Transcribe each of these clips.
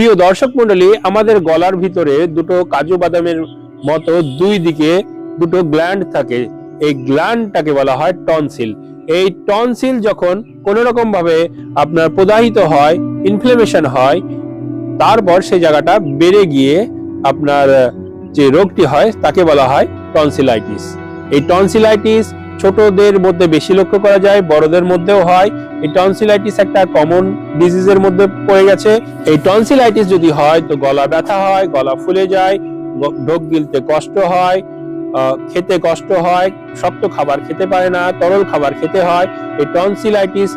প্রিয় দর্শক মন্ডলী আমাদের গলার ভিতরে দুটো কাজু বাদামের মতো দুই দিকে দুটো গ্ল্যান্ড থাকে। এই গ্ল্যান্ডটাকে বলা হয় টনসিল এই টনসিল যখন কোনো রকম ভাবে আপনার প্রদাহিত হয় ইনফ্লেমেশন হয়, তারপর সেই জায়গাটা বেড়ে গিয়ে আপনার যে রোগটি হয়, তাকে বলা হয় টনসিলাইটিস এই টনসিলাইটিস ছোটদের মধ্যে বেশি লক্ষ্য করা যায়, বড়দের মধ্যেও হয়। এই টনসিলাইটিস একটা কমন ডিজিজের মধ্যে পড়ে গেছে। এই টনসিলাইটিস যদি হয়, তো গলা ব্যথা হয়, গলা ফুলে যায় ঢোক গিলতে কষ্ট হয় খেতে কষ্ট হয়, শক্ত খাবার খেতে পারে না, তরল খাবার খেতে হয়। এই টনসিলাইটিস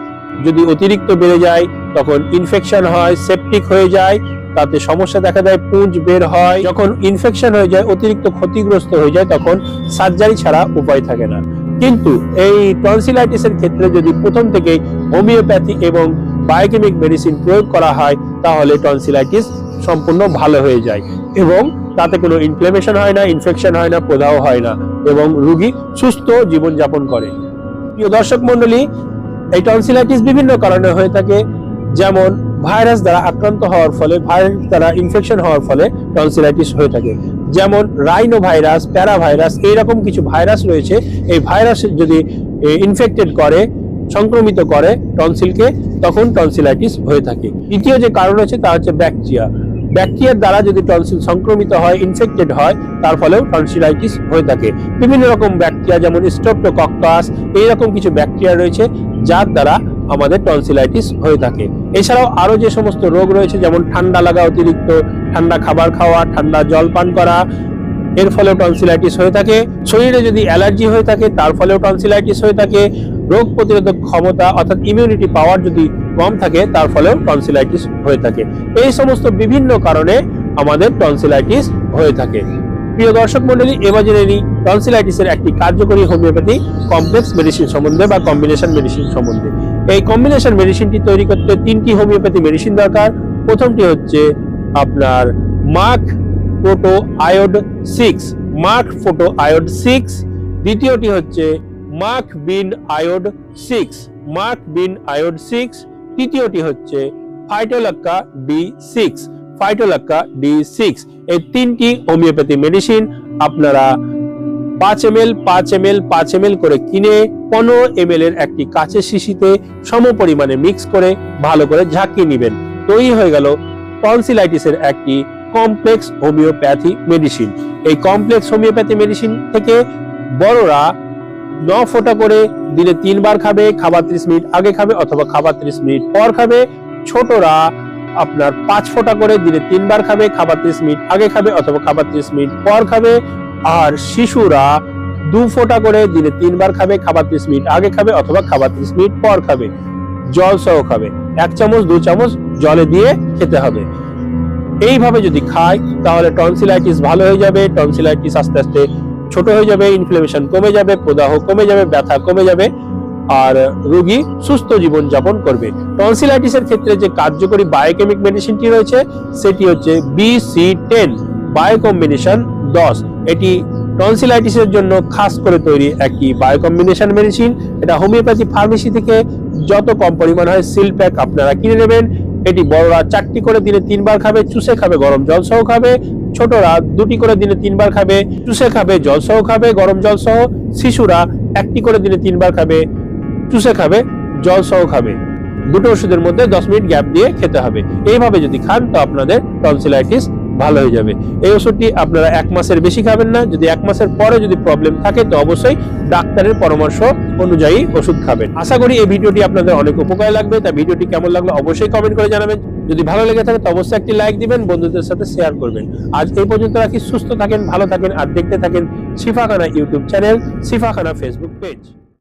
যদি অতিরিক্ত বেড়ে যায়, তখন ইনফেকশন হয় সেপটিক হয়ে যায়, তাতে সমস্যা দেখা দেয়, পুঁজ বের হয়। যখন ইনফেকশন হয়ে যায়, অতিরিক্ত ক্ষতিগ্রস্ত হয়ে যায়, তখন সার্জারি ছাড়া উপায় থাকে না। কিন্তু এই টনসিলাইটিসের ক্ষেত্রে যদি প্রথম থেকেই হোমিওপ্যাথি এবং বায়োকেমিক মেডিসিন প্রয়োগ করা হয়, তাহলে টনসিলাইটিস সম্পূর্ণ ভালো হয়ে যায় এবং তাতে কোনো ইনফ্লেমেশন হয় না ইনফেকশন হয় না, প্রদাহ হয় না এবং রোগী সুস্থ জীবনযাপন করে। প্রিয় দর্শক মণ্ডলী, এই টনসিলাইটিস বিভিন্ন কারণে হয়ে থাকে। যেমন ভাইরাস দ্বারা আক্রান্ত হওয়ার ফলে ভাইরাস দ্বারা ইনফেকশন হওয়ার ফলে টনসিলাইটিস হয়ে থাকে। যেমন রাইনো ভাইরাস প্যারা ভাইরাস এইরকম কিছু ভাইরাস রয়েছে। এই ভাইরাস যদি ইনফেক্টেড করে, সংক্রমিত করে টনসিলকে তখন টনসিলাইটিস হয়ে থাকে। দ্বিতীয় যে কারণ হচ্ছে তা হচ্ছে ব্যাকটেরিয়া ব্যাকটেরিয়ার দ্বারা যদি টনসিল সংক্রমিত হয় ইনফেক্টেড হয়, তার ফলেও টনসিলাইটিস হয়ে থাকে। বিভিন্ন রকম ব্যাকটেরিয়া যেমন স্ট্রেপ্টোকক্কাস এইরকম কিছু ব্যাকটেরিয়া রয়েছে, যার দ্বারা আমাদের টনসিলাইটিস হয়ে থাকে। এছাড়াও আরও যে সমস্ত রোগ রয়েছে, যেমন ঠান্ডা লাগা অতিরিক্ত, ঠান্ডা খাবার খাওয়া, ঠান্ডা জল পান করা, এর ফলেও টনসিলাইটিস হয়ে থাকে। শরীরে যদি অ্যালার্জি হয়ে থাকে, তার ফলেও টনসিলাইটিস হয়ে থাকে। রোগ প্রতিরোধক ক্ষমতা অর্থাৎ ইমিউনিটি পাওয়ার যদি কম থাকে, তার ফলেও টনসিলাইটিস হয়ে থাকে। এই সমস্ত বিভিন্ন কারণে আমাদের টনসিলাইটিস হয়ে থাকে। প্রিয় দর্শক মন্ডলী এবার জেনে নিই টনসিলাইটিসের একটি কার্যকরী হোমিওপ্যাথি কমপ্লেক্স মেডিসিন সম্বন্ধে বা কম্বিনেশন মেডিসিন সম্বন্ধে। এই কম্বিনেশন মেডিসিনটি তৈরি করতে তিনটি হোমিওপ্যাথি মেডিসিন দরকার। প্রথমটি হচ্ছে আপনার Merc proto iodide six Merc proto iodide six দ্বিতীয়টি হচ্ছে Merc bin iodide six Merc bin iodide six তৃতীয়টি হচ্ছে Phytolacca D six Phytolacca D six এই তিনটি হোমিওপ্যাথি মেডিসিন আপনারা পাঁচ এম এল, পাঁচ এম এল, পাঁচ এম এল করে কিনে পনেরো এম এল এর একটি কাঁচের শিশিতে সম পরিমাণে মিক্স করে ভালো করে ঝাঁকিয়ে নেবেন। তৈরি হয়ে গেল টনসিলাইটিসের একটি কমপ্লেক্স হোমিওপ্যাথি মেডিসিন এই কমপ্লেক্স হোমিওপ্যাথি মেডিসিন থেকে বড়রা ন ফোঁটা করে দিনে তিনবার খাবে, খাবার ত্রিশ মিনিট আগে খাবে অথবা খাবার ত্রিশ মিনিট পর খাবে। ছোটরা আপনার পাঁচ ফোঁটা করে দিনে তিনবার খাবে, খাবার ত্রিশ মিনিট আগে খাবে অথবা খাবার ত্রিশ মিনিট পর খাবে। আর শিশুরা দু ফোঁটা করে দিনে তিনবার খাবে, খাবার ত্রিশ মিনিট আগে খাবে অথবা খাবার ত্রিশ মিনিট পর খাবে। জল সহ খাবে। এক চামচ, দু চামচ জলে দিয়ে খেতে হবে। এইভাবে যদি খায়, তাহলে টনসিলাইটিস ভালো হয়ে যাবে টনসিলাইটিস আস্তে আস্তে ছোট হয়ে যাবে ইনফ্লেমেশন কমে যাবে, প্রদাহ কমে যাবে, ব্যথা কমে যাবে, আর রোগী সুস্থ জীবন যাপন করবে টনসিলাইটিসের ক্ষেত্রে যে কার্যকরী বায়োকেমিক মেডিসিনটি রয়েছে, সেটি হচ্ছে বিসি টেন বায়োকম্বিনেশন দশ। এটি টনসিলাইটিসের জন্য খাস করে তৈরি একটি বায়োকম্বিনেশন মেডিসিন এটা হোমিওপ্যাথি ফার্মেসি থেকে যত কম পরিমাণ হয় সিল প্যাক আপনারা কিনে নেবেন। এটি বড়রা চারটি করে দিনে তিনবার খাবে, চুষে খাবে, গরম জল সহ খাবে। ছোটরা দুটি করে দিনে তিনবার খাবে, চুষে খাবে, জল সহ খাবে, গরম জল সহ। শিশুরা একটি করে দিনে তিনবার খাবে, চুষে খাবে, জল সহ খাবে। দুটো ওষুধের মধ্যে দশ মিনিট গ্যাপ দিয়ে খেতে হবে। এইভাবে যদি খান, তো আপনাদের টনসিলাইটিস ভালো হয়ে যাবে। এই ওষুধটি আপনারা এক মাসের বেশি খাবেন না। যদি এক মাসের পরে যদি প্রবলেম থাকে, তো অবশ্যই ডাক্তারের পরামর্শ অনুযায়ী ওষুধ খাবেন। আশা করি এই ভিডিওটি আপনাদের অনেক উপকার লাগবে। তা ভিডিওটি কেমন লাগল অবশ্যই কমেন্ট করে জানাবেন। যদি ভালো লেগে থাকে, তো অবশ্যই একটি লাইক দিবেন, বন্ধুদের সাথে শেয়ার করবেন। আজ এই পর্যন্ত রাখি। সুস্থ থাকেন, ভালো থাকেন, আর দেখতে থাকেন Shifakhana YouTube channel Shifakhana Facebook page